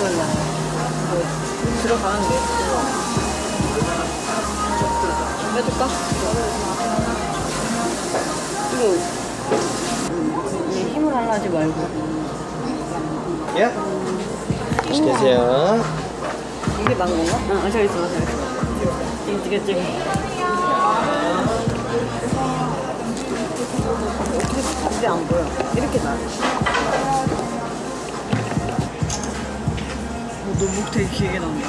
몰라. 뭐, 들어가는데. 해줄까? 이거 이 힘을 하려 하지 말고 예? 드세요. 이게 난 건가? 응, 아, 저기 있어, 저기 있어. 지금 지금 지금. 어떻게 안 보여? 이렇게 나. 너목 되게 길게 나온다.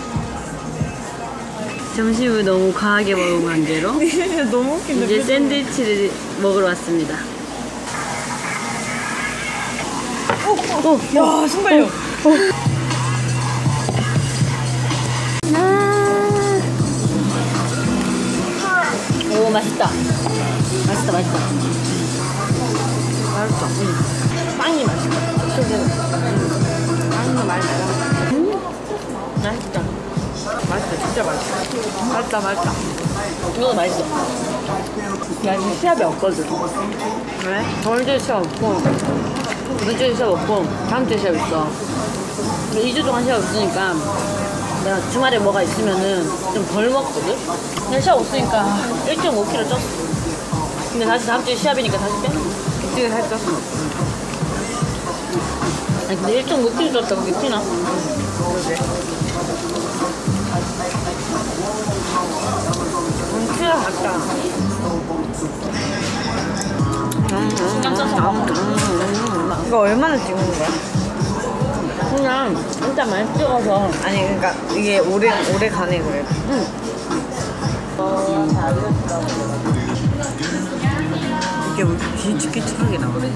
점심을 너무 과하게 먹은 관계로 너무 웃긴데. 이제 샌드위치를 먹으러 왔습니다. 오, 야, 순발력. 오 맛있다. 맛있다, 맛있다. 맛있다. 응. 빵이 맛있다. 진짜 맛있다. 맛있다, 맛있다. 이거 맛있어. 야, 지금 시합이 없거든. 왜? 저번 주에 시합 없고, 이번 주에 시합 없고, 다음 주에 시합 있어. 근데 2주 동안 시합 없으니까, 내가 주말에 뭐가 있으면은 좀 덜 먹거든? 근데 시합 없으니까 1.5kg 쪘어. 근데 다시 다음 주에 시합이니까 다시 빼. 이틀에 살 쪘어. 아니, 근데 1.5kg 쪘다고 그게 티나? 그러게. 신경 써서 이거 얼마나 찍는 거야? 그냥 일단 많이 찍어서 아니, 그러니까 이게 오래, 오래 가네, 그래. 이게 뭐 길쭉길쭉하게 나오네.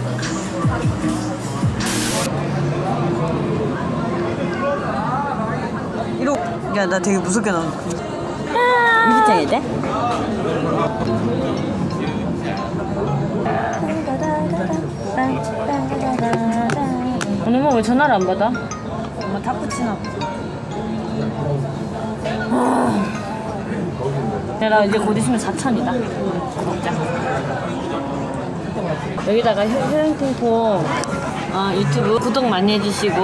이러, 야, 나 되게 무섭게 나온다. 이렇게 해야 돼? 왜 전화를 안 받아? 엄마 타푸치노. 야, 나 이제 곧 있으면 4천이다. 구독자. 여기다가 효영팅포 어, 유튜브 구독 많이 해주시고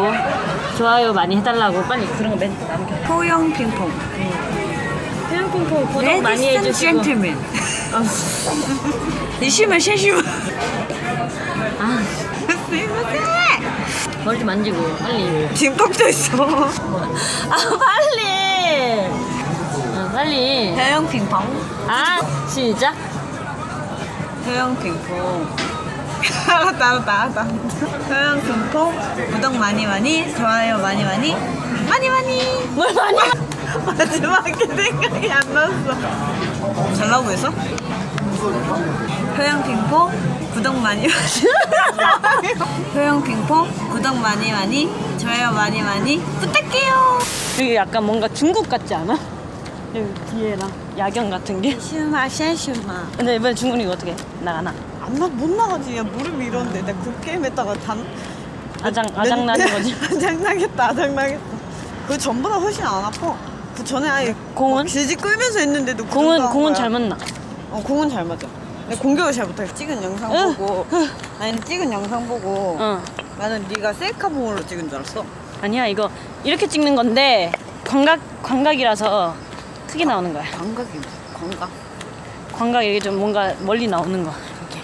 좋아요 많이 해달라고 빨리 그런 거 멘트 남겨. 포영 핑퐁. 효영팅포 구독 많이 해주시고. 젠틀맨. 이시면 쉐시면. 아, 머리 좀 만지고 빨리. 지금 꺾여 있어. 아 빨리. 어, 빨리. 포영 핑퐁. 아 시작. 소영 핑퐁 알았다 알았다 알았다 소영 핑퐁 구독 많이 많이 좋아요 많이 많이 많이 많이 뭘 많이? 마지막에 생각이 안 났어 잘 나오고 있어? 소영 핑퐁 구독 많이 많이 소영 핑퐁 구독 많이 많이 좋아요 많이 많이 부탁해요 여기 약간 뭔가 중국 같지 않아? 여기 뒤에랑 야경 같은 게. 슈마 쉐슈마 근데 이번에 중국은 이거 어떻게 나가나? 안나못 나가지 야 무릎이 이런데 내가 그 게임 했다가 단 아장 아장 나는 거지. 아장나겠다 아장나겠다 그 전보다 훨씬 안 아파 그 전에 아예 공은? 질질 끌면서 했는데도 그 공은 정도 한 공은 거야. 잘 맞나? 어 공은 잘 맞아 근데 공격을 잘 못해 찍은 영상 응. 보고 아니 찍은 영상 보고 어. 나는 네가 셀카봉으로 찍은 줄 알았어 아니야 이거 이렇게 찍는 건데 광각 광각이라서 크게 나오는 거야. 광각이 광각 광각 이게 좀 뭔가 멀리 나오는 거. 이렇게.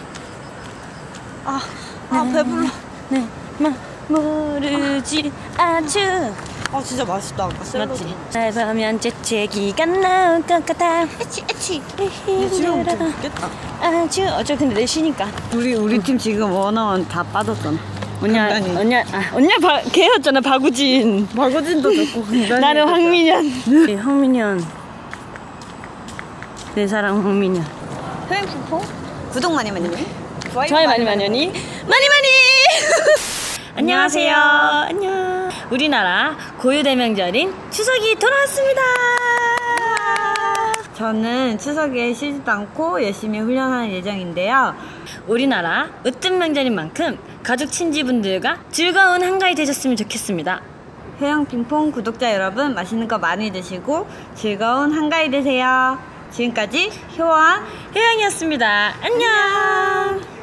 아, 아 배불러 네, 마 모르지 아주 아 진짜 맛있다 아까 샐러드 맞지? 잘 보면 재채기가 나올 것 같아. 에치 에치. 얘 집에 엄청 웃겠다 아주 어차피 근데 내쉬니까. 우리 우리 팀 지금 원어원 다 빠졌잖아 언냐 간단히. 언냐 아 언냐 바, 걔였잖아 박우진. 박우진도 좋고 나는 황민현. 네, 황민현. 내 사랑 황민현. 핑퐁 구독 많이 많이 많이 좋아요 많이 많이 많이 많이 많이. 안녕하세요. 안녕. 우리나라 고유대명절인 추석이 돌아왔습니다. 저는 추석에 쉬지도 않고 열심히 훈련하는 예정인데요. 우리나라 으뜸 명절인 만큼 가족 친지분들과 즐거운 한가위 되셨으면 좋겠습니다. 해영 핑퐁 구독자 여러분 맛있는 거 많이 드시고 즐거운 한가위 되세요. 지금까지 효원 혜영이었습니다. 안녕.